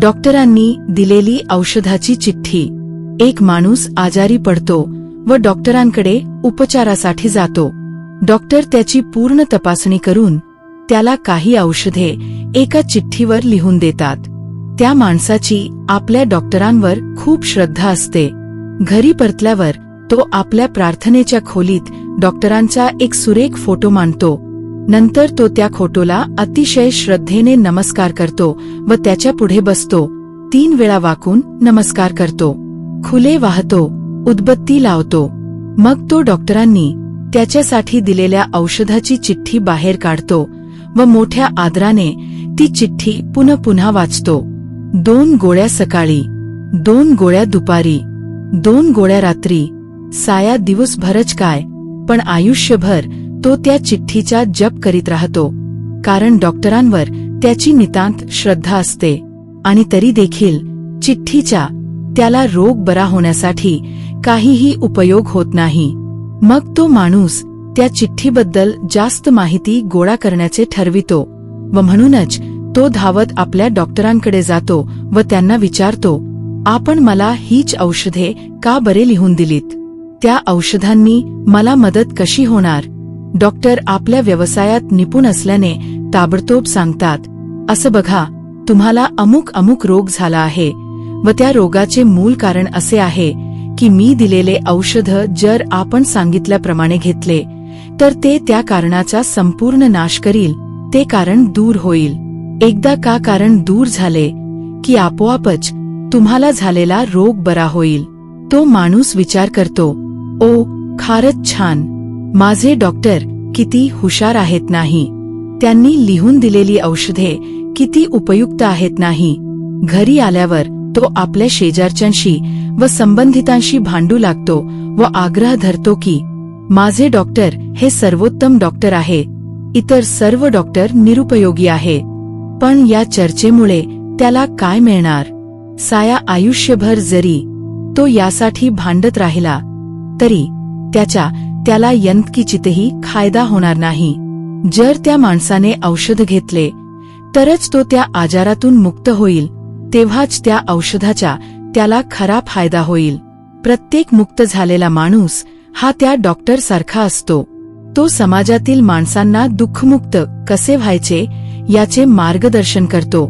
डॉक्टरांनी दिलेली औषधाची चिठ्ठी. एक माणूस आजारी पडतो व डॉक्टरांकडे उपचारासाठी जातो. डॉक्टर त्याची पूर्ण तपासणी करून त्याला काही औषधे एका चिठ्ठीवर लिहून देतात. त्या माणसाची आपल्या डॉक्टरांवर खूप श्रद्धा असते. घरी परतल्यावर तो आपल्या प्रार्थनेच्या खोलीत डॉक्टरांचा एक सुरेख फोटो मांडतो. नंतर तो त्या खोटोला अतिशय श्रद्धेने नमस्कार करतो व त्याच्या पुढे बसतो. तीन वेळा वाकून नमस्कार करतो. खुले वाहतो. उदबत्ती लावतो. मग तो डॉक्टरांनी त्याच्यासाठी दिलेल्या औषधाची चिठ्ठी बाहेर काढतो व मोठ्या आदराने ती चिठ्ठी पुन्हा पुन्हा वाचतो. दोन गोळ्या सकाळी दोन गोळ्या दुपारी दोन गोळ्या रात्री. साया दिवसभरच काय पण आयुष्यभर तो त्या चिठ्ठीचा जप करीत राहतो कारण डॉक्टरांवर त्याची नितांत श्रद्धा असते. आणि तरी देखील चिठ्ठीचा त्याला रोग बरा होण्यासाठी काहीही उपयोग होत नाही. मग तो माणूस त्या चिठ्ठीबद्दल जास्त माहिती गोळा करण्याचे ठरवितो व म्हणूनच तो धावत आपल्या डॉक्टरांकडे जातो व त्यांना विचारतो आपण मला हीच औषधे का बरे लिहून दिलीत? त्या औषधांनी मला मदत कशी होणार? डॉक्टर आपल्या व्यवसायात निपुण असल्याने ताबडतोब सांगतात असं बघा तुम्हाला अमुक अमुक रोग झाला आहे व त्या रोगाचे मूल कारण असे आहे की मी दिलेले औषध जर आपण सांगितल्याप्रमाणे घेतले तर ते त्या कारणाचा संपूर्ण नाश करील ते कारण दूर होईल. एकदा का कारण दूर झाले की आपोआपच तुम्हाला झालेला रोग बरा होईल. तो माणूस विचार करतो ओ खारच छान! माझे डॉक्टर किती हुशार आहेत नाही. त्यांनी लिहून दिलेली औषधे किती उपयुक्त आहेत नाही. घरी आल्यावर तो आपल्या शेजारच्यांशी व संबंधितांशी भांडू लागतो व आग्रह धरतो की माझे डॉक्टर हे सर्वोत्तम डॉक्टर आहे. इतर सर्व डॉक्टर निरुपयोगी आहे. पण या चर्चेमुळे त्याला काय मिळणार? साया आयुष्यभर जरी तो यासाठी भांडत राहिला तरी त्याच्या त्याला यंतकिचितही फायदा होणार नाही. जर त्या माणसाने औषध घेतले तरच तो त्या आजारातून मुक्त होईल तेव्हाच त्या औषधाचा त्याला खरा फायदा होईल. प्रत्येक मुक्त झालेला माणूस हा त्या डॉक्टरसारखा असतो. तो समाजातील माणसांना दुःखमुक्त कसे व्हायचे याचे मार्गदर्शन करतो.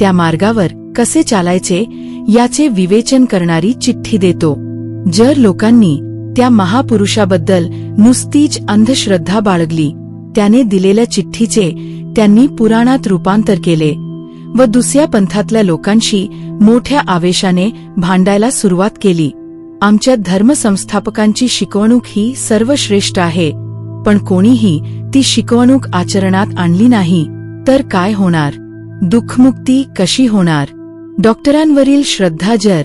त्या मार्गावर कसे चालायचे याचे विवेचन करणारी चिठ्ठी देतो. जर लोकांनी त्या महापुरुषाबद्दल नुसतीच अंधश्रद्धा बाळगली. त्याने दिलेल्या चिठ्ठीचे त्यांनी पुराणात रूपांतर केले व दुसऱ्या पंथातल्या लोकांशी मोठ्या आवेशाने भांडायला सुरुवात केली. आमच्या धर्मसंस्थापकांची शिकवणूक ही सर्वश्रेष्ठ आहे पण कोणीही ती शिकवणूक आचरणात आणली नाही तर काय होणार? दुःखमुक्ती कशी होणार? डॉक्टरांवरील श्रद्धा जर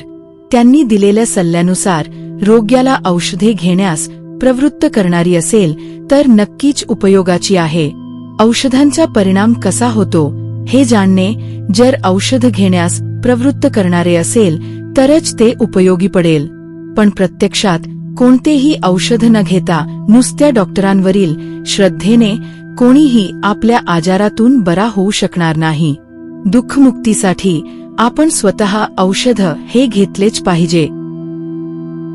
त्यांनी दिलेल्या सल्ल्यानुसार रोग्याला औषधे घेण्यास प्रवृत्त करणारी असेल तर नक्कीच उपयोगाची आहे. औषधांचा परिणाम कसा होतो हे जाणणे जर औषध घेण्यास प्रवृत्त करणारे असेल तरच ते उपयोगी पडेल. पण प्रत्यक्षात कोणतेही औषध न घेता नुसत्या डॉक्टरांवरील श्रद्धेने कोणीही आपल्या आजारातून बरा होऊ शकणार नाही. दुःखमुक्तीसाठी आपण स्वतः औषध हे घेतलेच पाहिजे.